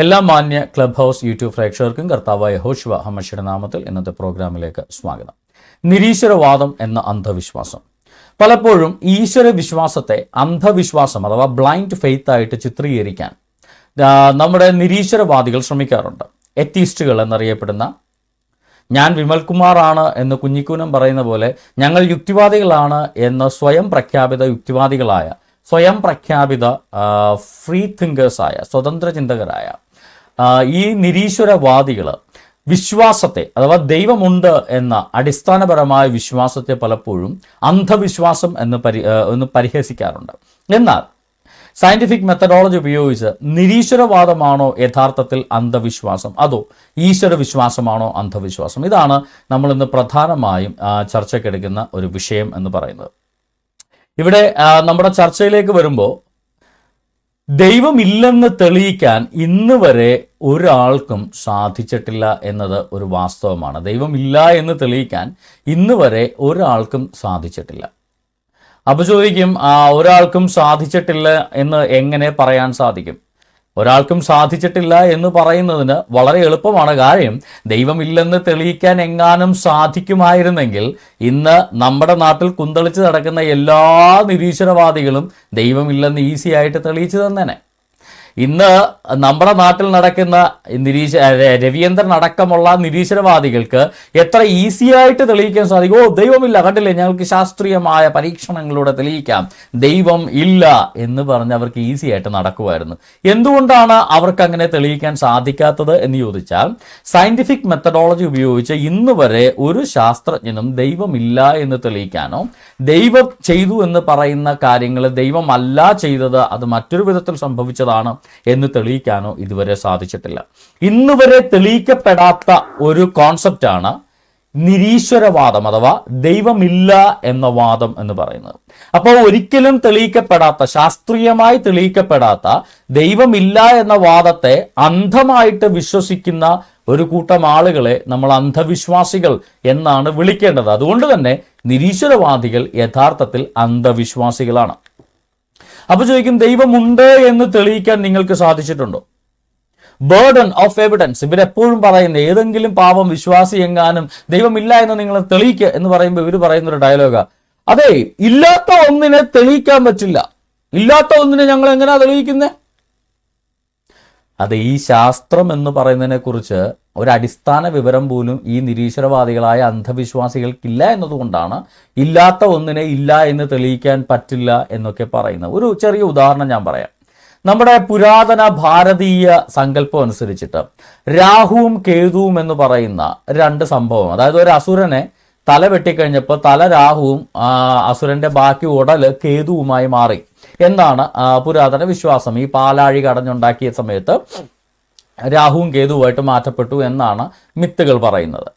എല്ലാ മാന്യ club house YouTube പ്രേക്ഷകർക്കും കർത്താവായ ഹോഷ്വ ഹമ്മഷിയുടെ നാമത്തിൽ ഇന്നത്തെ പ്രോഗ്രാമിലേക്ക് സ്വാഗതം. നിരീശ്വരവാദം എന്ന അന്ധവിശ്വാസം. പലപ്പോഴും ഈശ്വര വിശ്വാസത്തെ അന്ധവിശ്വാസം അഥവാ ബ്ലൈൻഡ് ഫെയ്ത്ത് ആയിട്ട് ചിത്രീകരിക്കാൻ നമ്മുടെ നിരീശ്വരവാദികൾ ശ്രമിക്കാറുണ്ട്. എത്തീസ്റ്റുകൾ എന്നറിയപ്പെടുന്ന ഞാൻ വിമൽകുമാറാണ് എന്ന് കുഞ്ഞിക്കൂനം പറയുന്ന പോലെ ഞങ്ങൾ യുക്തിവാദികളാണ് എന്ന് സ്വയം പ്രഖ്യാപിത യുക്തിവാദികളായ സ്വയം പ്രഖ്യാപിത ഫ്രീ തിങ്കേഴ്സായ സ്വതന്ത്ര ചിന്തകരായ ഈ നിരീശ്വരവാദികൾ വിശ്വാസത്തെ അഥവാ ദൈവമുണ്ട് എന്ന അടിസ്ഥാനപരമായ വിശ്വാസത്തെ പലപ്പോഴും അന്ധവിശ്വാസം എന്ന് പരി എന്ന് പരിഹസിക്കാറുണ്ട്. എന്നാൽ സയന്റിഫിക് മെത്തഡോളജി ഉപയോഗിച്ച് നിരീശ്വരവാദമാണോ യഥാർത്ഥത്തിൽ അന്ധവിശ്വാസം? അതോ ഈശ്വര വിശ്വാസമാണോ അന്ധവിശ്വാസം? ഇതാണ് നമ്മൾ ഇന്ന് പ്രധാനമായും ചർച്ചയ്ക്കെടുക്കുന്ന ഒരു വിഷയം എന്ന് പറയുന്നത്. ഇവിടെ നമ്മുടെ ചർച്ചയിലേക്ക് വരുമ്പോൾ ദൈവമില്ലെന്ന് തെളിയിക്കാൻ ഇന്ന് വരെ ഒരാൾക്കും സാധിച്ചിട്ടില്ല എന്നത് ഒരു വാസ്തവമാണ്. ദൈവമില്ല എന്ന് തെളിയിക്കാൻ ഇന്ന് വരെ ഒരാൾക്കും സാധിച്ചിട്ടില്ല. അപ്പൊ ചോദിക്കും ആ ഒരാൾക്കും സാധിച്ചിട്ടില്ല എന്ന് എങ്ങനെ പറയാൻ സാധിക്കും? ഒരാൾക്കും സാധിച്ചിട്ടില്ല എന്ന് പറയുന്നതിന് വളരെ എളുപ്പമാണ് കാര്യം. ദൈവമില്ലെന്ന് തെളിയിക്കാൻ എങ്ങാനും സാധിക്കുമായിരുന്നെങ്കിൽ ഇന്ന് നമ്മുടെ നാട്ടിൽ കുന്തളിച്ച് നടക്കുന്ന എല്ലാ നിരീശ്വരവാദികളും ദൈവമില്ലെന്ന് ഈസി ആയിട്ട് തെളിയിച്ചു തന്നേനെ. ഇന്ന് നമ്മുടെ നാട്ടിൽ നടക്കുന്ന നിരീശ ര- രവീന്ദ്രൻ അടക്കമുള്ള നിരീശ്വരവാദികൾക്ക് എത്ര ഈസി ആയിട്ട് തെളിയിക്കാൻ സാധിക്കും? ഓ ദൈവമില്ല കണ്ടില്ലേ? ഞങ്ങൾക്ക് ശാസ്ത്രീയമായ പരീക്ഷണങ്ങളിലൂടെ തെളിയിക്കാം. ദൈവം ഇല്ല എന്ന് പറഞ്ഞ് അവർക്ക് ഈസി ആയിട്ട് നടക്കുമായിരുന്നു. എന്തുകൊണ്ടാണ് അവർക്ക് അങ്ങനെ തെളിയിക്കാൻ സാധിക്കാത്തത് എന്ന് ചോദിച്ചാൽ സയന്റിഫിക് മെത്തഡോളജി ഉപയോഗിച്ച് ഇന്ന് വരെ ഒരു ശാസ്ത്രജ്ഞനും ദൈവമില്ല എന്ന് തെളിയിക്കാനോ ദൈവം ചെയ്തു എന്ന് പറയുന്ന കാര്യങ്ങൾ ദൈവമല്ല ചെയ്തത് അത് മറ്റൊരു വിധത്തിൽ സംഭവിച്ചതാണ് എന്ന് തെളിയിക്കാനോ ഇതുവരെ സാധിച്ചിട്ടില്ല. ഇന്ന് വരെ തെളിയിക്കപ്പെടാത്ത ഒരു കോൺസെപ്റ്റാണ് നിരീശ്വരവാദം അഥവാ ദൈവമില്ല എന്ന വാദം എന്ന് പറയുന്നത്. അപ്പോൾ ഒരിക്കലും തെളിയിക്കപ്പെടാത്ത ശാസ്ത്രീയമായി തെളിയിക്കപ്പെടാത്ത ദൈവമില്ല എന്ന വാദത്തെ അന്ധമായിട്ട് വിശ്വസിക്കുന്ന ഒരു കൂട്ടം ആളുകളെ നമ്മൾ അന്ധവിശ്വാസികൾ എന്നാണ് വിളിക്കേണ്ടത്. അതുകൊണ്ട് തന്നെ നിരീശ്വരവാദികൾ യഥാർത്ഥത്തിൽ അന്ധവിശ്വാസികളാണ്. അപ്പൊ ചോദിക്കും ദൈവമുണ്ട് എന്ന് തെളിയിക്കാൻ നിങ്ങൾക്ക് സാധിച്ചിട്ടുണ്ടോ? ബേർഡൻ ഓഫ് എവിഡൻസ് ഇവരെപ്പോഴും പറയുന്നത് ഏതെങ്കിലും പാപം വിശ്വാസി എങ്ങാനും ദൈവമില്ല എന്ന് നിങ്ങൾ തെളിയിക്കുക എന്ന് പറയുമ്പോൾ ഇവർ പറയുന്ന ഒരു ഡയലോഗാ അതെ ഇല്ലാത്ത ഒന്നിനെ തെളിയിക്കാൻ പറ്റില്ല. ഇല്ലാത്ത ഒന്നിനെ ഞങ്ങൾ എങ്ങനെയാ തെളിയിക്കുന്നത് അത് ഈ ശാസ്ത്രം എന്ന് പറയുന്നതിനെ കുറിച്ച് ഒരു അടിസ്ഥാന വിവരം പോലും ഈ നിരീശ്വരവാദികളായ അന്ധവിശ്വാസികൾക്കില്ല എന്നതുകൊണ്ടാണ് ഇല്ലാത്ത ഒന്നിനെ ഇല്ല എന്ന് തെളിയിക്കാൻ പറ്റില്ല എന്നൊക്കെ പറയുന്നത്. ഒരു ചെറിയ ഉദാഹരണം ഞാൻ പറയാം. നമ്മുടെ പുരാതന ഭാരതീയ സങ്കല്പം അനുസരിച്ചിട്ട് രാഹുവും കേതുവും എന്ന് പറയുന്ന രണ്ട് സംഭവം. അതായത് ഒരു അസുരനെ തല വെട്ടിക്കഴിഞ്ഞപ്പോൾ തല രാഹുവും അസുരന്റെ ബാക്കി ഉടൽ കേതുവുമായി മാറി. എന്നാണ് പുരാതന വിശ്വാസം? ഈ പാലാഴി കടഞ്ഞുണ്ടാക്കിയ സമയത്ത് രാഹുവും കേതുവുമായിട്ട് മാറ്റപ്പെട്ടു എന്നാണ് മിത്തുകൾ പറയുന്നത്.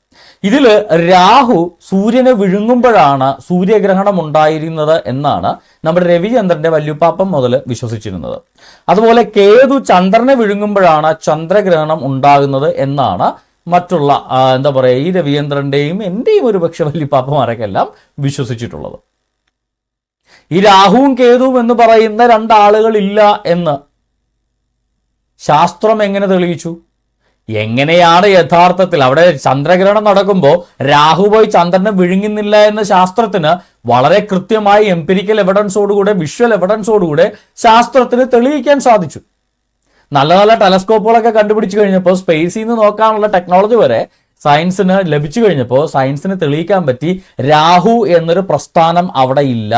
ഇതിൽ രാഹു സൂര്യനെ വിഴുങ്ങുമ്പോഴാണ് സൂര്യഗ്രഹണം ഉണ്ടായിരുന്നത് എന്നാണ് നമ്മുടെ രവിചന്ദ്രന്റെ വല്യുപ്പാപ്പം മുതൽ വിശ്വസിച്ചിരുന്നത്. അതുപോലെ കേതു ചന്ദ്രനെ വിഴുങ്ങുമ്പോഴാണ് ചന്ദ്രഗ്രഹണം ഉണ്ടാകുന്നത് എന്നാണ് മറ്റുള്ള എന്താ പറയുക ഈ രവിചന്ദ്രന്റെയും എന്റെയും ഒരു പക്ഷെ വല്യപ്പാപ്പമാരൊക്കെല്ലാം വിശ്വസിച്ചിട്ടുള്ളത്. ഈ രാഹുവും കേതുവും എന്ന് പറയുന്ന രണ്ടാളുകളില്ല എന്ന് ശാസ്ത്രം എങ്ങനെ തെളിയിച്ചു? എങ്ങനെയാണ് യഥാർത്ഥത്തിൽ അവിടെ ചന്ദ്രഗ്രഹണം നടക്കുമ്പോൾ രാഹു പോയി ചന്ദ്രനെ വിഴുങ്ങുന്നില്ല എന്ന ശാസ്ത്രത്തിന് വളരെ കൃത്യമായി എംപിരിക്കൽ എവിഡൻസോടുകൂടെ വിഷ്വൽ എവിഡൻസോടുകൂടെ ശാസ്ത്രത്തിന് തെളിയിക്കാൻ സാധിച്ചു. നല്ല നല്ല ടെലസ്കോപ്പുകളൊക്കെ കണ്ടുപിടിച്ചു കഴിഞ്ഞപ്പോൾ സ്പേസിൽ നിന്ന് നോക്കാനുള്ള ടെക്നോളജി വരെ സയൻസിന് ലഭിച്ചു കഴിഞ്ഞപ്പോൾ സയൻസിന് തെളിയിക്കാൻ പറ്റി രാഹു എന്നൊരു പ്രസ്ഥാനം അവിടെ ഇല്ല.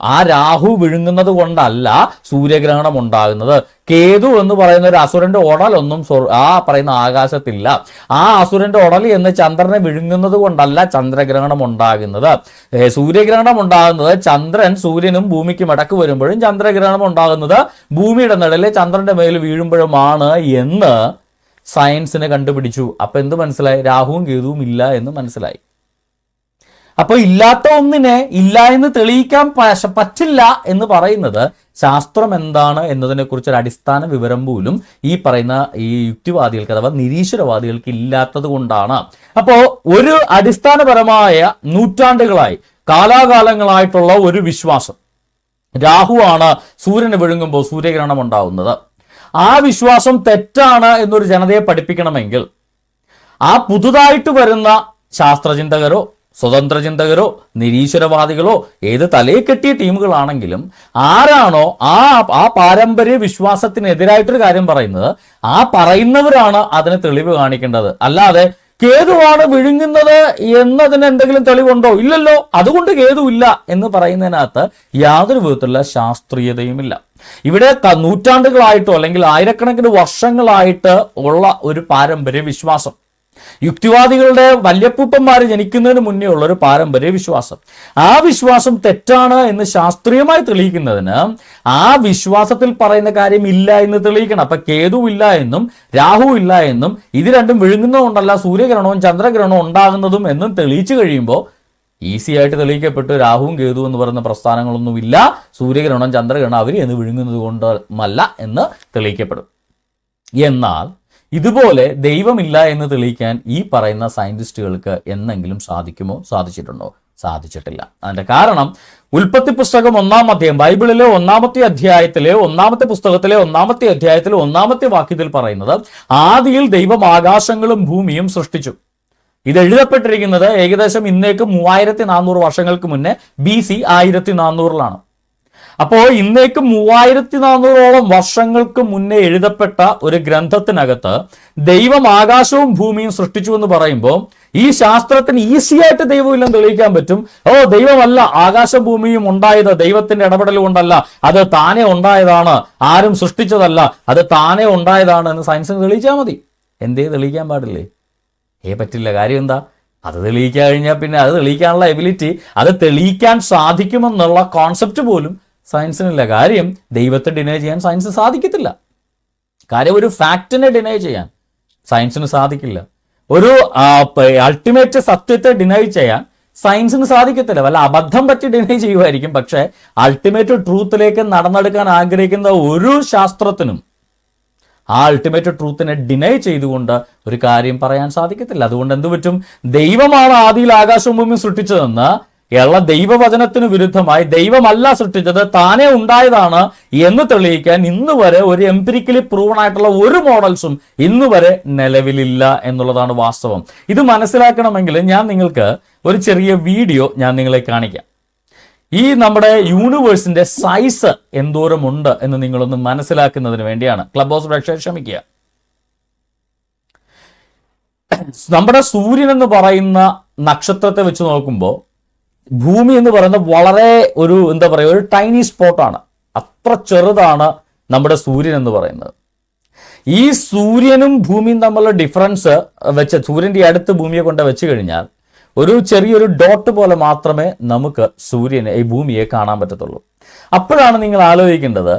ആ രാഹു വിഴുങ്ങുന്നത് കൊണ്ടല്ല സൂര്യഗ്രഹണം ഉണ്ടാകുന്നത്. കേതു എന്ന് പറയുന്ന ഒരു അസുരന്റെ ഉടലൊന്നും ആ പറയുന്ന ആകാശത്തില്ല. ആ അസുരന്റെ ഉടൽ എന്ന് ചന്ദ്രനെ വിഴുങ്ങുന്നത് കൊണ്ടല്ല ചന്ദ്രഗ്രഹണം ഉണ്ടാകുന്നത്. സൂര്യഗ്രഹണം ഉണ്ടാകുന്നത് ചന്ദ്രൻ സൂര്യനും ഭൂമിക്കും ഇടയ്ക്ക് വരുമ്പോഴും ചന്ദ്രഗ്രഹണം ഉണ്ടാകുന്നത് ഭൂമിയുടെ നിഴലിൽ ചന്ദ്രന്റെ മേൽ വീഴുമ്പോഴുമാണ് എന്ന് സയൻസിനെ കണ്ടുപിടിച്ചു. അപ്പൊ എന്ത് മനസ്സിലായി? രാഹുവും കേതുവും ഇല്ല എന്ന് മനസ്സിലായി. അപ്പൊ ഇല്ലാത്ത ഒന്നിനെ ഇല്ല എന്ന് തെളിയിക്കാൻ പറ്റില്ല എന്ന് പറയുന്നത് ശാസ്ത്രം എന്താണ് എന്നതിനെ കുറിച്ച് ഒരു അടിസ്ഥാന വിവരം പോലും ഈ പറയുന്ന ഈ യുക്തിവാദികൾക്ക് അഥവാ നിരീശ്വരവാദികൾക്ക് ഇല്ലാത്തത് കൊണ്ടാണ്. അപ്പോ ഒരു അടിസ്ഥാനപരമായ നൂറ്റാണ്ടുകളായി കാലാകാലങ്ങളായിട്ടുള്ള ഒരു വിശ്വാസം. രാഹുവാണ് സൂര്യന് വിഴുങ്ങുമ്പോൾ സൂര്യഗ്രഹണം ഉണ്ടാവുന്നത്. ആ വിശ്വാസം തെറ്റാണ് എന്നൊരു ജനതയെ പഠിപ്പിക്കണമെങ്കിൽ ആ പുതുതായിട്ട് വരുന്ന ശാസ്ത്രചിന്തകരോ സ്വതന്ത്ര ചിന്തകരോ നിരീശ്വരവാദികളോ ഏത് തലയെ കെട്ടിയ ടീമുകളാണെങ്കിലും ആരാണോ ആ ആ പാരമ്പര്യ വിശ്വാസത്തിനെതിരായിട്ടൊരു കാര്യം പറയുന്നത് ആ പറയുന്നവരാണ് അതിന് തെളിവ് കാണിക്കേണ്ടത്. അല്ലാതെ കേതുവാണ് വിഴുങ്ങുന്നത് എന്നതിന് എന്തെങ്കിലും തെളിവുണ്ടോ? ഇല്ലല്ലോ. അതുകൊണ്ട് കേതു ഇല്ല എന്ന് പറയുന്നതിനകത്ത് യാതൊരു വിധത്തിലുള്ള ശാസ്ത്രീയതയുമില്ല. ഇവിടെ നൂറ്റാണ്ടുകളായിട്ടോ അല്ലെങ്കിൽ ആയിരക്കണക്കിന് വർഷങ്ങളായിട്ട് ഉള്ള ഒരു പാരമ്പര്യ വിശ്വാസം യുക്തിവാദികളുടെ വല്യപ്പൂപ്പന്മാർ ജനിക്കുന്നതിന് മുന്നേ ഉള്ള ഒരു പാരമ്പര്യ വിശ്വാസം. ആ വിശ്വാസം തെറ്റാണ് എന്ന് ശാസ്ത്രീയമായി തെളിയിക്കുന്നതിന് ആ വിശ്വാസത്തിൽ പറയുന്ന കാര്യം ഇല്ല എന്ന് തെളിയിക്കണം. അപ്പൊ കേതു ഇല്ല എന്നും രാഹു ഇല്ല എന്നും ഇത് രണ്ടും വിഴുങ്ങുന്നതുകൊണ്ടല്ല സൂര്യഗ്രഹണവും ചന്ദ്രഗ്രഹണവും ഉണ്ടാകുന്നതും എന്നും തെളിയിച്ചു കഴിയുമ്പോൾ ഈസി ആയിട്ട് തെളിയിക്കപ്പെട്ടു രാഹുവും കേതു എന്ന് പറയുന്ന പ്രസ്ഥാനങ്ങളൊന്നും ഇല്ല സൂര്യഗ്രഹണം ചന്ദ്രഗ്രഹണം അവർ എന്ന് വിഴുങ്ങുന്നത് കൊണ്ടല്ല എന്ന് തെളിയിക്കപ്പെടും. എന്നാൽ ഇതുപോലെ ദൈവമില്ല എന്ന് തെളിയിക്കാൻ ഈ പറയുന്ന സയന്റിസ്റ്റുകൾക്ക് എന്നെങ്കിലും സാധിക്കുമോ? സാധിച്ചിട്ടുണ്ടോ? സാധിച്ചിട്ടില്ല. അതിന്റെ കാരണം ഉൽപ്പത്തി പുസ്തകം ഒന്നാം അധ്യായം ബൈബിളിലെ ഒന്നാമത്തെ അധ്യായത്തിലെ ഒന്നാമത്തെ പുസ്തകത്തിലെ ഒന്നാമത്തെ അധ്യായത്തിലെ ഒന്നാമത്തെ വാക്യത്തിൽ പറയുന്നത് ആദിയിൽ ദൈവം ആകാശങ്ങളും ഭൂമിയും സൃഷ്ടിച്ചു. ഇത് എഴുതപ്പെട്ടിരിക്കുന്നത് ഏകദേശം ഇന്നേക്ക് മൂവായിരത്തി നാനൂറ് വർഷങ്ങൾക്ക് മുന്നേ ബി സി ആയിരത്തി നാനൂറിലാണ് അപ്പോൾ ഇന്നേക്ക് മൂവായിരത്തി നാനൂറോളം വർഷങ്ങൾക്ക് മുന്നേ എഴുതപ്പെട്ട ഒരു ഗ്രന്ഥത്തിനകത്ത് ദൈവം ആകാശവും ഭൂമിയും സൃഷ്ടിച്ചു എന്ന് പറയുമ്പോൾ ഈ ശാസ്ത്രത്തിന് ഈസി ആയിട്ട് ദൈവമില്ലെന്ന് തെളിയിക്കാൻ പറ്റും. ഓ ദൈവമല്ല ആകാശം ഭൂമിയും ഉണ്ടായത് ദൈവത്തിന്റെ ഇടപെടൽ കൊണ്ടല്ല. അത് താനെ ഉണ്ടായതാണ്. ആരും സൃഷ്ടിച്ചതല്ല. അത് താനെ ഉണ്ടായതാണ് എന്ന് സയൻസിന് തെളിയിച്ചാൽ മതി. എന്തേ തെളിയിക്കാൻ പാടില്ലേ? ഏ പറ്റില്ല. കാര്യം എന്താ? അത് തെളിയിക്കാൻ കഴിഞ്ഞാൽ പിന്നെ അത് തെളിയിക്കാനുള്ള എബിലിറ്റി അത് തെളിയിക്കാൻ സാധിക്കുമെന്നുള്ള കോൺസെപ്റ്റ് പോലും സയൻസിനില്ല. കാര്യം ദൈവത്തെ ഡിനൈ ചെയ്യാൻ സയൻസ് സാധിക്കത്തില്ല. കാര്യം ഒരു ഫാക്റ്റിനെ ഡിനൈ ചെയ്യാൻ സയൻസിന് സാധിക്കില്ല. ഒരു അൾട്ടിമേറ്റ് സത്യത്തെ ഡിനൈ ചെയ്യാൻ സയൻസിന് സാധിക്കത്തില്ല. വല്ല അബദ്ധം പറ്റി ഡിനൈ ചെയ്യുമായിരിക്കും പക്ഷേ അൾട്ടിമേറ്റ് ട്രൂത്തിലേക്ക് നടന്നെടുക്കാൻ ആഗ്രഹിക്കുന്ന ഒരു ശാസ്ത്രത്തിനും ആ അൾട്ടിമേറ്റ് ട്രൂത്തിനെ ഡിനൈ ചെയ്തുകൊണ്ട് ഒരു കാര്യം പറയാൻ സാധിക്കത്തില്ല. അതുകൊണ്ട് എന്തു പറ്റും? ദൈവമാണ് ആദിയിൽ ആകാശവും ഭൂമിയും സൃഷ്ടിച്ചതെന്ന് ഉള്ള ദൈവവചനത്തിന് വിരുദ്ധമായി ദൈവമല്ല സൃഷ്ടിച്ചത് താനെ ഉണ്ടായതാണ് എന്ന് തെളിയിക്കാൻ ഇന്ന് വരെ ഒരു എംപിരിക്കലി പ്രൂവൺ ആയിട്ടുള്ള ഒരു മോഡൽസും ഇന്ന് വരെ നിലവിലില്ല എന്നുള്ളതാണ് വാസ്തവം. ഇത് മനസ്സിലാക്കണമെങ്കിൽ ഞാൻ നിങ്ങൾക്ക് ഒരു ചെറിയ വീഡിയോ ഞാൻ നിങ്ങളെ കാണിക്കാം. ഈ നമ്മുടെ യൂണിവേഴ്സിന്റെ സൈസ് എന്തോരമുണ്ട് എന്ന് നിങ്ങളൊന്ന് മനസ്സിലാക്കുന്നതിന് വേണ്ടിയാണ്. ക്ലബ് ഹൗസ് പ്രേക്ഷകർ ക്ഷമിക്കുക. നമ്മുടെ സൂര്യൻ എന്ന് പറയുന്ന നക്ഷത്രത്തെ വെച്ച് നോക്കുമ്പോൾ ഭൂമി എന്ന് പറയുന്നത് വളരെ ഒരു എന്താ പറയുക ഒരു ടൈനി സ്പോട്ടാണ് അത്ര ചെറുതാണ് നമ്മുടെ സൂര്യൻ എന്ന് പറയുന്നത്. ഈ സൂര്യനും ഭൂമിയും തമ്മിലുള്ള ഡിഫറൻസ് വെച്ച് സൂര്യന്റെ അടുത്ത് ഭൂമിയെ കൊണ്ട് വെച്ച് കഴിഞ്ഞാൽ ഒരു ചെറിയൊരു ഡോട്ട് പോലെ മാത്രമേ നമുക്ക് സൂര്യനെ ഈ ഭൂമിയെ കാണാൻ പറ്റത്തുള്ളൂ. അപ്പോഴാണ് നിങ്ങൾ ആലോചിക്കേണ്ടത്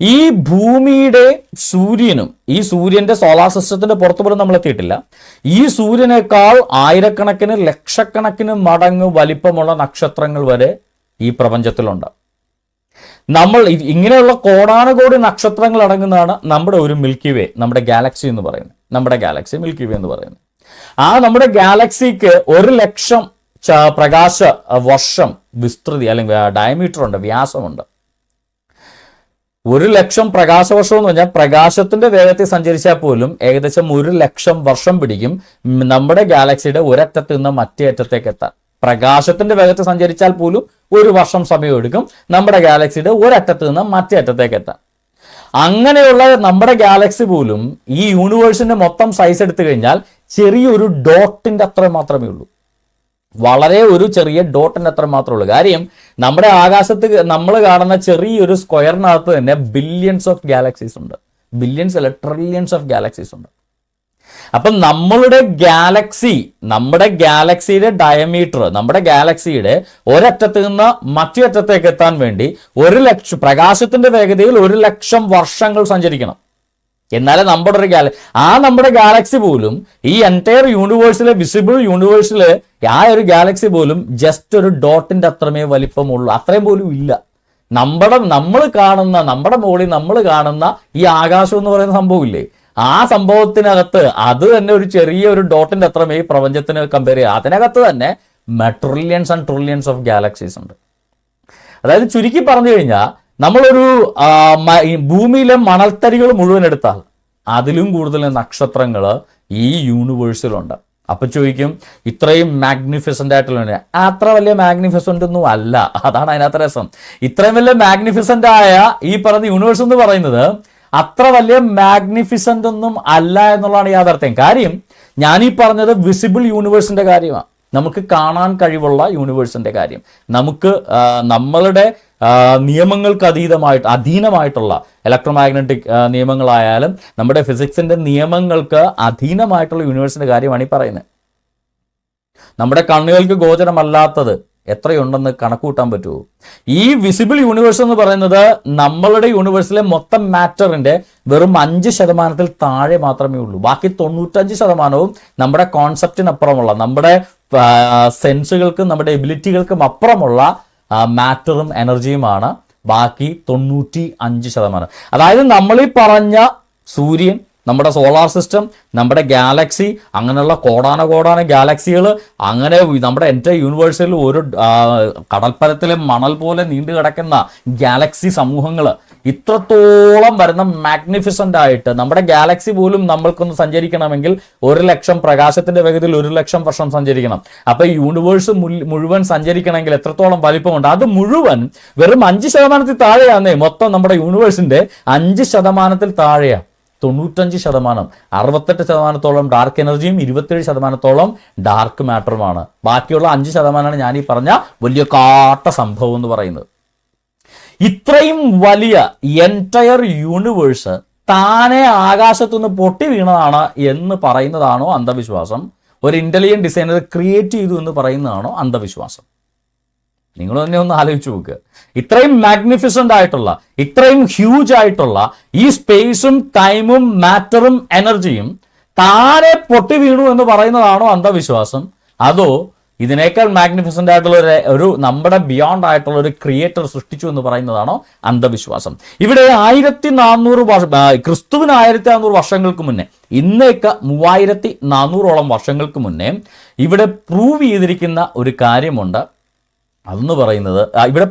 ഈ ഭൂമിയുടെ സൂര്യനും ഈ സൂര്യന്റെ സോളാർ സിസ്റ്റത്തിന്റെ പുറത്തു പോലും നമ്മൾ എത്തിയിട്ടില്ല. ഈ സൂര്യനേക്കാൾ ആയിരക്കണക്കിന് ലക്ഷക്കണക്കിന് മടങ്ങ് വലിപ്പമുള്ള നക്ഷത്രങ്ങൾ വരെ ഈ പ്രപഞ്ചത്തിലുണ്ട്. നമ്മൾ ഇങ്ങനെയുള്ള കോടാനുകോടി നക്ഷത്രങ്ങൾ അടങ്ങുന്നതാണ് നമ്മുടെ ഒരു മിൽക്കി വേ നമ്മുടെ ഗാലക്സി എന്ന് പറയുന്നത്. നമ്മുടെ ഗാലക്സി മിൽക്കി വേ എന്ന് പറയുന്നത്. ആ നമ്മുടെ ഗാലക്സിക്ക് ഒരു ലക്ഷം പ്രകാശ വർഷം വിസ്തൃതി അല്ലെങ്കിൽ ഡയമീറ്റർ ഉണ്ട് വ്യാസമുണ്ട്. ഒരു ലക്ഷം പ്രകാശവർഷം എന്ന് പറഞ്ഞാൽ പ്രകാശത്തിന്റെ വേഗത്തിൽ സഞ്ചരിച്ചാൽ പോലും ഏകദേശം ഒരു ലക്ഷം വർഷം പിടിക്കും. നമ്മുടെ ഗാലക്സിയുടെ ഒരറ്റത്ത് നിന്ന് മറ്റേ അറ്റത്തേക്ക് എത്താൻ. പ്രകാശത്തിന്റെ വേഗത്തിൽ സഞ്ചരിച്ചാൽ പോലും ഒരു വർഷം സമയം എടുക്കും. നമ്മുടെ ഗാലക്സിയുടെ ഒരറ്റത്ത് നിന്ന് മറ്റേ അറ്റത്തേക്ക് എത്താൻ. അങ്ങനെയുള്ള നമ്മുടെ ഗാലക്സി പോലും ഈ യൂണിവേഴ്സിന്റെ മൊത്തം സൈസ് എടുത്തു കഴിഞ്ഞാൽ ചെറിയൊരു ഡോട്ടിന്റെ അത്ര മാത്രമേ ഉള്ളൂ. വളരെ ഒരു ചെറിയ ഡോട്ടിന് അത്ര മാത്രമേ ഉള്ളൂ. കാര്യം നമ്മുടെ ആകാശത്ത് നമ്മൾ കാണുന്ന ചെറിയൊരു സ്ക്വയറിനകത്ത് തന്നെ ബില്യൺസ് ഓഫ് ഗാലക്സീസ് ഉണ്ട്. ബില്യൺസ് അല്ല ട്രില്യൺസ് ഓഫ് ഗാലക്സീസ് ഉണ്ട്. അപ്പം നമ്മളുടെ ഗാലക്സി നമ്മുടെ ഗാലക്സിയുടെ ഡയമീറ്റർ നമ്മുടെ ഗാലക്സിയുടെ ഒരറ്റത്ത് നിന്ന് മറ്റേ അറ്റത്തേക്ക് എത്താൻ വേണ്ടി ഒരു ലക്ഷം പ്രകാശത്തിന്റെ വേഗതയിൽ ഒരു ലക്ഷം വർഷങ്ങൾ സഞ്ചരിക്കണം. എന്നാലേ നമ്മുടെ ഒരു ഗാല ആ നമ്മുടെ ഗാലക്സി പോലും ഈ എന്റയർ യൂണിവേഴ്സിലെ വിസിബിൾ യൂണിവേഴ്സിലെ ആ ഒരു ഗാലക്സി പോലും ജസ്റ്റ് ഒരു ഡോട്ടിന്റെ അത്രമേ വലിപ്പമുള്ളൂ. അത്രയും പോലും ഇല്ല. നമ്മുടെ നമ്മൾ കാണുന്ന നമ്മുടെ മുകളിൽ നമ്മൾ കാണുന്ന ഈ ആകാശം എന്ന് പറയുന്ന സംഭവമില്ലേ? ആ സംഭവത്തിനകത്ത് അത് തന്നെ ഒരു ചെറിയ ഒരു ഡോട്ടിന്റെ അത്രമേ പ്രപഞ്ചത്തിന് കമ്പയർ ചെയ്യുക അതിനകത്ത് തന്നെ trillions and trillions of galaxies ഉണ്ട്. അതായത് ചുരുക്കി പറഞ്ഞു കഴിഞ്ഞാൽ നമ്മളൊരു ഭൂമിയിലെ മണൽത്തരികൾ മുഴുവൻ എടുത്താൽ അതിലും കൂടുതൽ നക്ഷത്രങ്ങൾ ഈ യൂണിവേഴ്സിലുണ്ട്. അപ്പൊ ചോദിക്കും ഇത്രയും മാഗ്നിഫിസന്റ് ആയിട്ടുള്ള അത്ര വലിയ മാഗ്നിഫിസന്റ് ഒന്നും അല്ല. അതാണ് അതിനകത്ത് രസം. ഇത്രയും വലിയ മാഗ്നിഫിസന്റ് ആയ ഈ പറഞ്ഞ യൂണിവേഴ്സ് എന്ന് പറയുന്നത് അത്ര വലിയ മാഗ്നിഫിസന്റ് ഒന്നും അല്ല എന്നുള്ളതാണ് യാഥാർത്ഥ്യം. കാര്യം ഞാൻ ഈ പറഞ്ഞത് വിസിബിൾ യൂണിവേഴ്സിന്റെ കാര്യമാണ്. നമുക്ക് കാണാൻ കഴിവുള്ള യൂണിവേഴ്സിന്റെ കാര്യം. നമുക്ക് നമ്മളുടെ നിയമങ്ങൾക്ക് അതീതമായിട്ട് അധീനമായിട്ടുള്ള ഇലക്ട്രോമാഗ്നറ്റിക് നിയമങ്ങളായാലും നമ്മുടെ ഫിസിക്സിന്റെ നിയമങ്ങൾക്ക് അധീനമായിട്ടുള്ള യൂണിവേഴ്സിന്റെ കാര്യമാണ് ഈ പറയുന്നത്. നമ്മുടെ കണ്ണുകൾക്ക് ഗോചരമല്ലാത്തത് എത്രയുണ്ടെന്ന് കണക്കൂട്ടാൻ പറ്റുമോ? ഈ വിസിബിൾ യൂണിവേഴ്സ് എന്ന് പറയുന്നത് നമ്മളുടെ യൂണിവേഴ്സിലെ മൊത്തം മാറ്ററിന്റെ വെറും അഞ്ച് ശതമാനത്തിൽ താഴെ മാത്രമേ ഉള്ളൂ. ബാക്കി തൊണ്ണൂറ്റഞ്ച് ശതമാനവും നമ്മുടെ കോൺസെപ്റ്റിനപ്പുറമുള്ള നമ്മുടെ സെൻസുകൾക്കും നമ്മുടെ എബിലിറ്റികൾക്കും അപ്പുറമുള്ള മാറ്ററും എനർജിയുമാണ് ബാക്കി തൊണ്ണൂറ്റി അഞ്ച് ശതമാനം. അതായത് നമ്മളീ പറഞ്ഞ സൂര്യൻ നമ്മുടെ സോളാർ സിസ്റ്റം നമ്മുടെ ഗാലക്സി അങ്ങനെയുള്ള കോടാന കോടാന ഗാലക്സികൾ അങ്ങനെ നമ്മുടെ എന്റെ യൂണിവേഴ്സിൽ ഒരു കടൽപ്പരത്തിലെ മണൽ പോലെ നീണ്ടു കിടക്കുന്ന ഗാലക്സി സമൂഹങ്ങൾ ഇത്രത്തോളം വരുന്ന മാഗ്നിഫിസന്റ് ആയിട്ട് നമ്മുടെ ഗാലക്സി പോലും നമ്മൾക്കൊന്ന് സഞ്ചരിക്കണമെങ്കിൽ ഒരു ലക്ഷം പ്രകാശത്തിന്റെ വേഗത്തിൽ ഒരു ലക്ഷം വർഷം സഞ്ചരിക്കണം. അപ്പൊ യൂണിവേഴ്സ് മുഴുവൻ സഞ്ചരിക്കണമെങ്കിൽ എത്രത്തോളം വലിപ്പമുണ്ട്? അത് മുഴുവൻ വെറും അഞ്ച് ശതമാനത്തിൽ താഴെയാന്നേ മൊത്തം നമ്മുടെ യൂണിവേഴ്സിന്റെ അഞ്ച് ശതമാനത്തിൽ താഴെയാ. തൊണ്ണൂറ്റഞ്ച് ശതമാനം അറുപത്തെട്ട് ശതമാനത്തോളം ഡാർക്ക് എനർജിയും ഇരുപത്തേഴ് ശതമാനത്തോളം ഡാർക്ക് മാറ്ററുമാണ് ബാക്കിയുള്ള അഞ്ച് ശതമാനമാണ് ഞാൻ ഈ പറഞ്ഞ വലിയ കാട്ട സംഭവം എന്ന് പറയുന്നത്. ഇത്രയും വലിയ എന്റയർ യൂണിവേഴ്സ് താനെ ആകാശത്തുനിന്ന് പൊട്ടി വീണതാണ് എന്ന് പറയുന്നതാണോ അന്ധവിശ്വാസം? ഒരു ഇന്റലിജന്റ് ഡിസൈനർ ക്രിയേറ്റ് ചെയ്തു എന്ന് പറയുന്നതാണോ അന്ധവിശ്വാസം? നിങ്ങൾ തന്നെ ഒന്ന് ആലോചിച്ച് നോക്കുക ഇത്രയും മാഗ്നിഫിസന്റ് ആയിട്ടുള്ള ഇത്രയും ഹ്യൂജ് ആയിട്ടുള്ള ഈ സ്പേസും ടൈമും മാറ്ററും എനർജിയും താനെ പൊട്ടി വീണു എന്ന് പറയുന്നതാണോ അന്ധവിശ്വാസം? അതോ ഇതിനേക്കാൾ മാഗ്നിഫിസന്റ് ആയിട്ടുള്ള ഒരു ഒരു നമ്മുടെ ബിയോണ്ട് ആയിട്ടുള്ള ഒരു ക്രിയേറ്റർ സൃഷ്ടിച്ചു എന്ന് പറയുന്നതാണോ അന്ധവിശ്വാസം? ഇവിടെ ആയിരത്തി നാനൂറ് വർഷം ക്രിസ്തുവിന് ആയിരത്തി നാനൂറ് വർഷങ്ങൾക്ക് മുന്നേ ഇന്നേക്ക് മൂവായിരത്തി നാനൂറോളം വർഷങ്ങൾക്ക് മുന്നേ ഇവിടെ പ്രൂവ് ചെയ്തിരിക്കുന്ന ഒരു കാര്യമുണ്ട്. അതെന്ന് പറയുന്നത് ഇവിടെ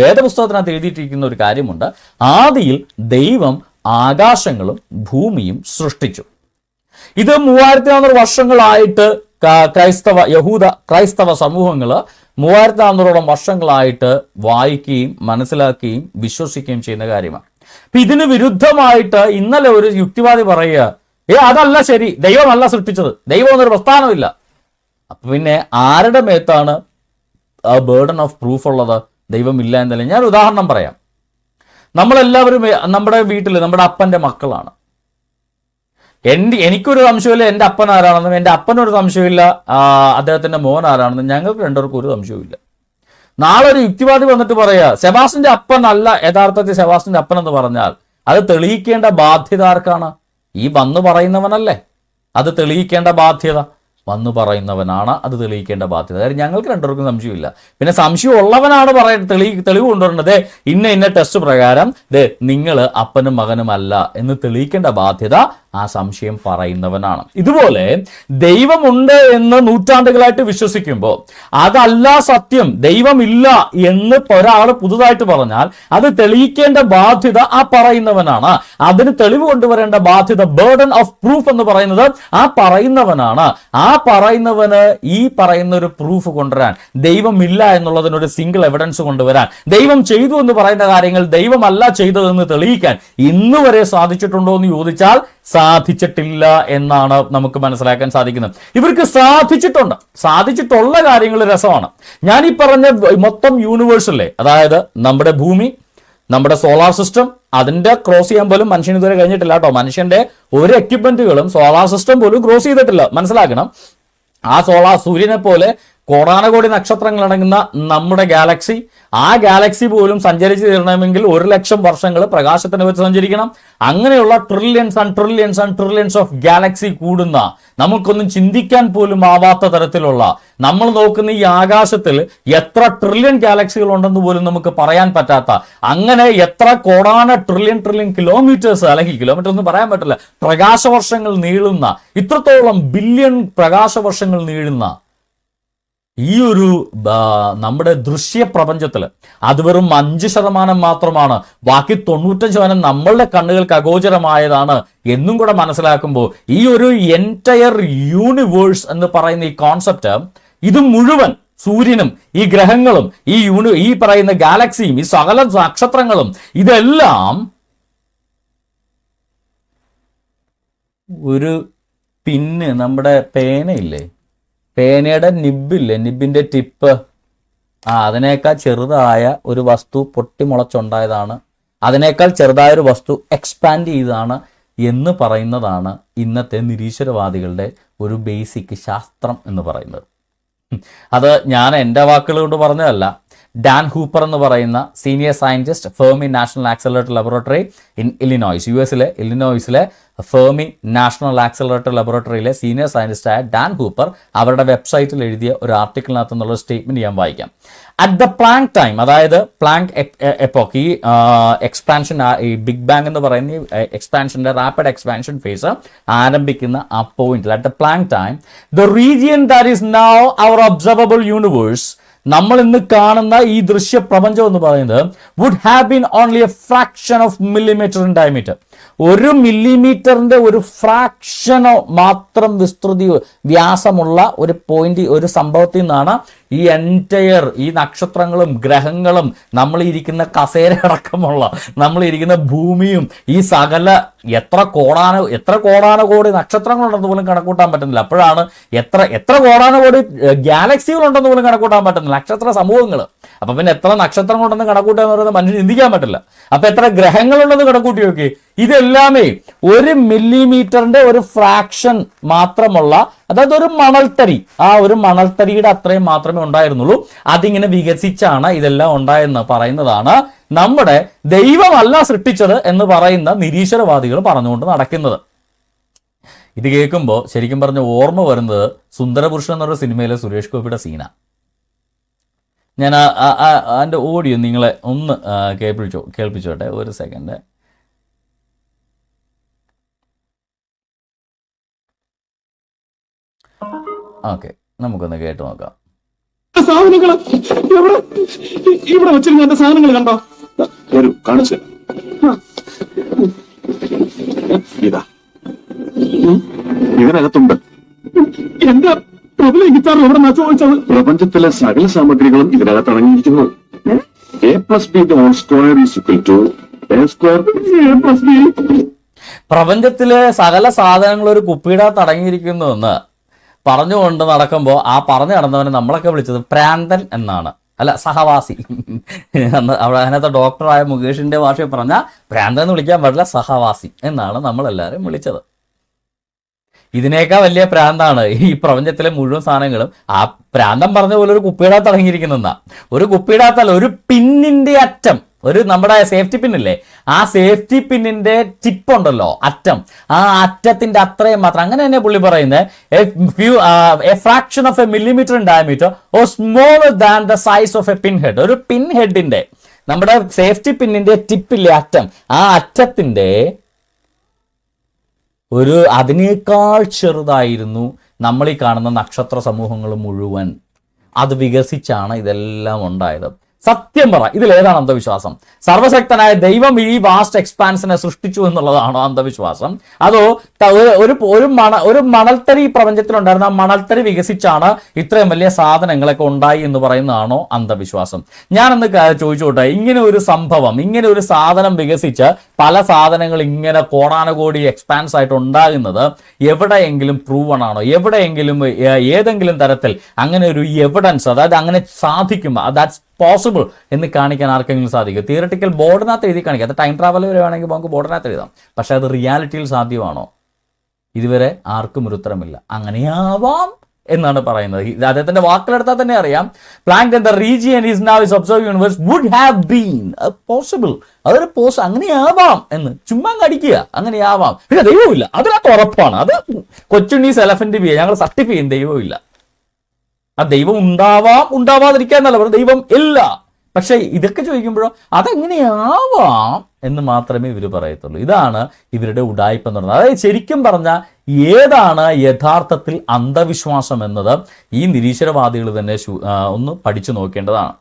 വേദപുസ്തകത്തിനകത്ത് എഴുതിയിട്ടിരിക്കുന്ന ഒരു കാര്യമുണ്ട്. ആദിയിൽ ദൈവം ആകാശങ്ങളും ഭൂമിയും സൃഷ്ടിച്ചു. ഇത് മൂവായിരത്തി നാനൂറ് വർഷങ്ങളായിട്ട് ക്രൈസ്തവ യഹൂദ ക്രൈസ്തവ സമൂഹങ്ങൾ മൂവായിരത്തി നാനൂറോളം വർഷങ്ങളായിട്ട് വായിക്കുകയും മനസ്സിലാക്കുകയും വിശ്വസിക്കുകയും ചെയ്യുന്ന കാര്യമാണ്. അപ്പൊ ഇതിന് വിരുദ്ധമായിട്ട് ഇന്നലെ ഒരു യുക്തിവാദി പറയുക ഏ അതല്ല ശരി ദൈവമല്ല സൃഷ്ടിച്ചത് ദൈവം എന്നൊരു പ്രസ്ഥാനമില്ല. അപ്പൊ പിന്നെ ആരുടെ മേത്താണ് ആ ബേർഡൻ ഓഫ് പ്രൂഫ് ഉള്ളത് ദൈവമില്ല എന്നല്ല. ഞാൻ ഉദാഹരണം പറയാം. നമ്മളെല്ലാവരും നമ്മുടെ വീട്ടിൽ നമ്മുടെ അപ്പന്റെ മക്കളാണ്. എന്റെ എനിക്കൊരു സംശയമില്ല എന്റെ അപ്പൻ ആരാണെന്നും എന്റെ അപ്പനൊരു സംശയമില്ല അദ്ദേഹത്തിന്റെ മോൻ ആരാണെന്നും ഞങ്ങൾക്ക് രണ്ടുപേർക്കും ഒരു സംശയമില്ല നാളെ ഒരു യുക്തിവാദി വന്നിട്ട് പറയുക സെബാസിന്റെ അപ്പൻ അല്ല യഥാർത്ഥത്തിൽ സെബാസിന്റെ അപ്പൻ എന്ന് പറഞ്ഞാൽ അത് തെളിയിക്കേണ്ട ബാധ്യത ആർക്കാണ്? ഈ വന്നു പറയുന്നവനല്ലേ. അത് തെളിയിക്കേണ്ട ബാധ്യത. വന്നു പറയുന്നവനാണ്. അത് തെളിയിക്കേണ്ട ബാധ്യത. അതായത് ഞങ്ങൾക്ക് രണ്ടുപേർക്കും സംശയമില്ല. പിന്നെ സംശയം ഉള്ളവനാണ് പറയ തെളി തെളിവ് കൊണ്ടുവരേണ്ടത്. "ദേ, ഇന്ന ഇന്ന ടെസ്റ്റ് പ്രകാരം ദേ നിങ്ങൾ അപ്പനും മകനും അല്ല എന്ന് തെളിയിക്കേണ്ട ബാധ്യത ആ സംശയം പറയുന്നവനാണ്. ഇതുപോലെ ദൈവമുണ്ട് എന്ന് നൂറ്റാണ്ടുകളായിട്ട് വിശ്വസിക്കുമ്പോൾ അതല്ല സത്യം ദൈവമില്ല എന്ന് ഒരാൾ പുതുതായിട്ട് പറഞ്ഞാൽ അത് തെളിയിക്കേണ്ട ബാധ്യത ആ പറയുന്നവനാണ്. അതിന് തെളിവ് കൊണ്ടുവരേണ്ട ബാധ്യത ബേർഡൻ ഓഫ് പ്രൂഫ് എന്ന് പറയുന്നത് ആ പറയുന്നവനാണ്. ആ പറയുന്നവന് ഈ പറയുന്ന ഒരു പ്രൂഫ് കൊണ്ടുവരാൻ ദൈവമില്ല എന്നുള്ളതിനൊരു സിംഗിൾ എവിഡൻസ് കൊണ്ടുവരാൻ ദൈവം ചെയ്തു എന്ന് പറയുന്ന കാര്യങ്ങൾ ദൈവമല്ല ചെയ്തതെന്ന് തെളിയിക്കാൻ ഇന്നുവരെ സാധിച്ചിട്ടുണ്ടോ എന്ന് ചോദിച്ചാൽ സാധിച്ചിട്ടില്ല എന്നാണ് നമുക്ക് മനസ്സിലാക്കാൻ സാധിക്കുന്നത്. ഇവർക്ക് സാധിച്ചിട്ടുണ്ട്. സാധിച്ചിട്ടുള്ള കാര്യങ്ങൾ രസമാണ്. ഞാൻ ഈ പറഞ്ഞ മൊത്തം യൂണിവേഴ്സല്ലേ അതായത് നമ്മുടെ ഭൂമി നമ്മുടെ സോളാർ സിസ്റ്റം അതിന്റെ ക്രോസ് ചെയ്യാൻ പോലും മനുഷ്യന് ഇതുവരെ കഴിഞ്ഞിട്ടില്ല കേട്ടോ. മനുഷ്യന്റെ ഒരു എക്യുപ്മെന്റുകളും സോളാർ സിസ്റ്റം പോലും ക്രോസ് ചെയ്തിട്ടില്ല. മനസ്സിലാക്കണം. ആ സോളാർ സൂര്യനെ പോലെ കോടാനകോടി നക്ഷത്രങ്ങൾ അടങ്ങുന്ന നമ്മുടെ ഗാലക്സി. ആ ഗാലക്സി പോലും സഞ്ചരിച്ച് തീരണമെങ്കിൽ ഒരു ലക്ഷം വർഷങ്ങൾ പ്രകാശത്തിന് വെച്ച് സഞ്ചരിക്കണം. അങ്ങനെയുള്ള trillions and trillions and trillions of galaxy കൂടുന്ന നമുക്കൊന്നും ചിന്തിക്കാൻ പോലും ആവാത്ത തരത്തിലുള്ള നമ്മൾ നോക്കുന്ന ഈ ആകാശത്തിൽ എത്ര ട്രില്യൺ ഗാലക്സികൾ ഉണ്ടെന്ന് പോലും നമുക്ക് പറയാൻ പറ്റാത്ത അങ്ങനെ എത്ര കോടാന ട്രില്യൺ ട്രില്യൺ കിലോമീറ്റേഴ്സ് അല്ലെങ്കിൽ കിലോമീറ്റർ ഒന്നും പറയാൻ പറ്റില്ല പ്രകാശവർഷങ്ങൾ നീളുന്ന ഇത്രത്തോളം ബില്യൺ പ്രകാശവർഷങ്ങൾ നീളുന്ന ഈ ഒരു നമ്മുടെ ദൃശ്യ പ്രപഞ്ചത്തിൽ അത് വെറും അഞ്ച് ശതമാനം മാത്രമാണ്. ബാക്കി തൊണ്ണൂറ്റഞ്ച് ശതമാനം നമ്മളുടെ കണ്ണുകൾക്ക് അഗോചരമായതാണ് എന്നും കൂടെ മനസ്സിലാക്കുമ്പോൾ ഈ ഒരു എന്റയർ യൂണിവേഴ്സ് എന്ന് പറയുന്ന ഈ കോൺസെപ്റ്റ് ഇത് മുഴുവൻ സൂര്യനും ഈ ഗ്രഹങ്ങളും ഈ യൂണി ഈ പറയുന്ന ഗാലക്സിയും ഈ സകല നക്ഷത്രങ്ങളും ഇതെല്ലാം ഒരു പിന്ന് നമ്മുടെ പേനയില്ലേ? പേനയുടെ നിബില്ലേ നിബിന്റെ ടിപ്പ്. ആ അതിനേക്കാൾ ചെറുതായ ഒരു വസ്തു പൊട്ടിമുളച്ചുണ്ടായതാണ്. അതിനേക്കാൾ ചെറുതായ ഒരു വസ്തു എക്സ്പാൻഡ് ചെയ്തതാണ് എന്ന് പറയുന്നതാണ് ഇന്നത്തെ നിരീശ്വരവാദികളുടെ ഒരു ബേസിക് ശാസ്ത്രം എന്ന് പറയുന്നത്. അത് ഞാൻ എന്റെ വാക്കുകൾ കൊണ്ട് പറഞ്ഞതല്ല. ഡാൻ ഹൂപ്പർ എന്ന് പറയുന്ന senior scientist Fermi national accelerator laboratory in Illinois U എസിലെ ഇലിനോയ്സിലെ ഫേമി നാഷണൽ ആക്സലറേറ്റർ ലബോറട്ടറിയിലെ സീനിയർ സയന്റിസ്റ്റായ ഡാൻ ഹൂപ്പർ അവരുടെ വെബ്സൈറ്റിൽ എഴുതിയ ഒരു ആർട്ടിക്കിളിനകത്ത് നിന്നുള്ള സ്റ്റേറ്റ്മെന്റ് ഞാൻ വായിക്കാം. അറ്റ് ദ പ്ലാങ്ക് ടൈം അതായത് പ്ലാങ്ക് എപ്പോക്ക് ഈ എക്സ്പാൻഷൻ ഈ ബിഗ് ബാങ് എന്ന് പറയുന്ന എക്സ്പാൻഷന്റെ റാപ്പിഡ് എക്സ്പാൻഷൻ ഫേസ് ആരംഭിക്കുന്ന ആ പോയിന്റിൽ at the Planck time the region that is now our observable universe നമ്മൾ ഇന്ന് കാണുന്ന ഈ ദൃശ്യ പ്രപഞ്ചം എന്ന് പറയുന്നത് would have been only a fraction of millimetre in diameter ഒരു മില്ലിമീറ്ററിന്റെ ഒരു ഫ്രാക്ഷനോ മാത്രം വിസ്തൃതി വ്യാസമുള്ള ഒരു പോയിന്റ് ഒരു സംഭവത്തിൽ നിന്നാണ് ഈ എന്റയർ ഈ നക്ഷത്രങ്ങളും ഗ്രഹങ്ങളും നമ്മൾ ഇരിക്കുന്ന കസേര അടക്കമുള്ള നമ്മൾ ഇരിക്കുന്ന ഭൂമിയും ഈ സകല എത്ര കോടാന എത്ര കോടാന കോടി നക്ഷത്രങ്ങളുണ്ടെന്ന് പോലും കണക്കൂട്ടാൻ പറ്റുന്നില്ല. അപ്പോഴാണ് എത്ര എത്ര കോടാന കോടി ഗാലക്സികളുണ്ടെന്ന് പോലും കണക്കൂട്ടാൻ പറ്റുന്നില്ല. നക്ഷത്ര സമൂഹങ്ങൾ അപ്പം പിന്നെ എത്ര നക്ഷത്രങ്ങളുണ്ടെന്ന് കണക്കൂട്ടുക എന്ന് പറയുന്നത് മനുഷ്യന് ചിന്തിക്കാൻ പറ്റില്ല. അപ്പം എത്ര ഗ്രഹങ്ങളുണ്ടെന്ന് കണക്കൂട്ടി നോക്കി. ഇതെല്ലാമേ ഒരു മില്ലിമീറ്ററിന്റെ ഒരു ഫ്രാക്ഷൻ മാത്രമുള്ള അതായത് ഒരു മണൽത്തരി. ആ ഒരു മണൽത്തരിയുടെ അത്രയും മാത്രമേ ഉണ്ടായിരുന്നുള്ളൂ. അതിങ്ങനെ വികസിച്ചാണ് ഇതെല്ലാം ഉണ്ടായെന്ന് പറയുന്നതാണ് നമ്മുടെ ദൈവമല്ല സൃഷ്ടിച്ചത് എന്ന് പറയുന്ന നിരീശ്വരവാദികൾ പറഞ്ഞുകൊണ്ട് നടക്കുന്നത്. ഇത് കേൾക്കുമ്പോൾ ശരിക്കും പറഞ്ഞ ഓർമ്മ വരുന്നത് സുന്ദരപുരുഷൻ എന്നൊരു സിനിമയിലെ സുരേഷ് ഗോപിയുടെ സീന. ഞാൻ എന്റെ ഓഡിയോ നിങ്ങളെ ഒന്ന് കേൾപ്പിച്ചോ കേൾപ്പിച്ചോട്ടെ ഒരു സെക്കൻഡ്. ഓക്കെ നമുക്കൊന്ന് കേട്ട് നോക്കാം. സാധനങ്ങൾ ഇവിടെ ഇവിടെ വെച്ചിരുന്ന സാധനങ്ങൾ കണ്ടോ? വരൂ കാണിച്ചു. ഇതാ. ഇതിനകത്തുണ്ട്. എന്താ പ്രബല ഗിറ്റാർ എവിടെ ചോദിച്ചത്? പ്രപഞ്ചത്തിലെ സകല സാമഗ്രികളും ഇതിനകത്ത് അടങ്ങിയിരിക്കുന്നു A plus B whole square is equal to A square A plus B പ്രപഞ്ചത്തിലെ സകല സാധനങ്ങൾ ഒരു കുപ്പിയുടെ അടങ്ങിയിരിക്കുന്നു എന്ന് പറഞ്ഞുകൊണ്ട് നടക്കുമ്പോൾ ആ പറഞ്ഞു നടന്നവനെ നമ്മളൊക്കെ വിളിച്ചത് പ്രാന്തൻ എന്നാണ്. അല്ല സഹവാസി. അവിടെ അതിനകത്ത് ഡോക്ടറായ മുകേഷിന്റെ ഭാഷയിൽ പറഞ്ഞ പ്രാന്ത എന്ന് വിളിക്കാൻ പാടില്ല സഹവാസി എന്നാണ് നമ്മൾ എല്ലാവരും വിളിച്ചത്. ഇതിനേക്കാൾ വലിയ പ്രാന്താണ് ഈ പ്രപഞ്ചത്തിലെ മുഴുവൻ സാധനങ്ങളും. ആ പ്രാന്തം പറഞ്ഞ പോലെ ഒരു കുപ്പിയിടാത്ത അടങ്ങിയിരിക്കുന്ന ഒരു കുപ്പിയിടാത്തല്ല ഒരു പിന്നിന്റെ അറ്റം. ഒരു നമ്മുടെ സേഫ്റ്റി പിന്നില്ലേ ആ സേഫ്റ്റി പിന്നിന്റെ ടിപ്പ് ഉണ്ടല്ലോ അറ്റം. ആ അറ്റത്തിന്റെ അത്രയും മാത്രം. അങ്ങനെ തന്നെ പുള്ളി പറയുന്നത് a fraction of a millimetre in diameter or smaller than the size of a pin head ഒരു പിൻ ഹെഡിന്റെ നമ്മുടെ സേഫ്റ്റി പിന്നിന്റെ ടിപ്പില്ലേ അറ്റം. ആ അറ്റത്തിന്റെ ഒരു അതിനേക്കാൾ ചെറുതായിരുന്നു നമ്മൾ ഈ കാണുന്ന നക്ഷത്ര സമൂഹങ്ങൾ മുഴുവൻ. അത് വികസിച്ചാണ് ഇതെല്ലാം ഉണ്ടായത്. സത്യം പറ ഇതിലേതാണ് അന്ധവിശ്വാസം. സർവശക്തനായ ദൈവം ഈ വാസ്റ്റ് എക്സ്പാൻസിനെ സൃഷ്ടിച്ചു എന്നുള്ളതാണോ അന്ധവിശ്വാസം? അതോ ഒരു- ഒരു മണ ഒരു മണൽത്തരി പ്രപഞ്ചത്തിലുണ്ടായിരുന്ന മണൽത്തരി വികസിച്ചാണ് ഇത്രയും വലിയ സാധനങ്ങളൊക്കെ ഉണ്ടായി എന്ന് പറയുന്നതാണോ അന്ധവിശ്വാസം? ഞാനൊന്ന് ചോദിച്ചോട്ടെ ഇങ്ങനെ ഒരു സംഭവം ഇങ്ങനെ ഒരു സാധനം വികസിച്ച് പല സാധനങ്ങൾ ഇങ്ങനെ കോടാനുകോടി എക്സ്പാൻസ് ആയിട്ട് ഉണ്ടാകുന്നത് എവിടെയെങ്കിലും പ്രൂവൺ ആണോ? എവിടെയെങ്കിലും ഏതെങ്കിലും തരത്തിൽ അങ്ങനെ ഒരു എവിഡൻസ് അതായത് അങ്ങനെ സാധിക്കും ദാറ്റ്സ് പോസിബിൾ എന്ന് കാണിക്കാൻ ആർക്കെങ്കിലും സാധിക്കും. തിയറട്ടിക്കൽ ബോർഡിനകത്ത് എഴുതി കാണിക്കാം. അത് ടൈം ട്രാവൽ വരുവാണെങ്കിൽ നമുക്ക് ബോർഡിനകത്ത് എഴുതാം. പക്ഷേ അത് റിയാലിറ്റിയിൽ സാധ്യമാണോ? ഇതുവരെ ആർക്കും ഒരു ഉത്തരമില്ല. അങ്ങനെയാവാം എന്നാണ് പറയുന്നത്. അദ്ദേഹത്തിന്റെ വാക്കിലെടുത്താൽ തന്നെ അറിയാം. Planck the region is now is observe universe would have been possible അതൊരു പോസ് അങ്ങനെയാവാം എന്ന്. ചുമ്മാ കടിക്കുക അങ്ങനെയാവാം. പിന്നെ ദൈവമില്ല അതിനകത്ത് ഉറപ്പാണ്. അത് കൊച്ചുണ്ണീസ് എലഫന്റ് ബി ഞങ്ങൾ സർട്ടിഫൈ ചെയ്യും. ദൈവമില്ല ആ ദൈവം ഉണ്ടാവാം ഉണ്ടാവാതിരിക്കാൻ എന്നല്ല പറഞ്ഞു ദൈവം ഇല്ല. പക്ഷേ ഇതൊക്കെ ചോദിക്കുമ്പോഴോ അതെങ്ങനെയാവാം എന്ന് മാത്രമേ ഇവർ പറയത്തുള്ളൂ. ഇതാണ് ഇവരുടെ ഉടായ്പ എന്ന് പറയുന്നത്. അതായത് ശരിക്കും പറഞ്ഞാൽ ഏതാണ് യഥാർത്ഥത്തിൽ അന്ധവിശ്വാസം എന്നത്? ഈ നിരീശ്വരവാദികൾ തന്നെ ഒന്ന് പഠിച്ചു നോക്കേണ്ടതാണ്.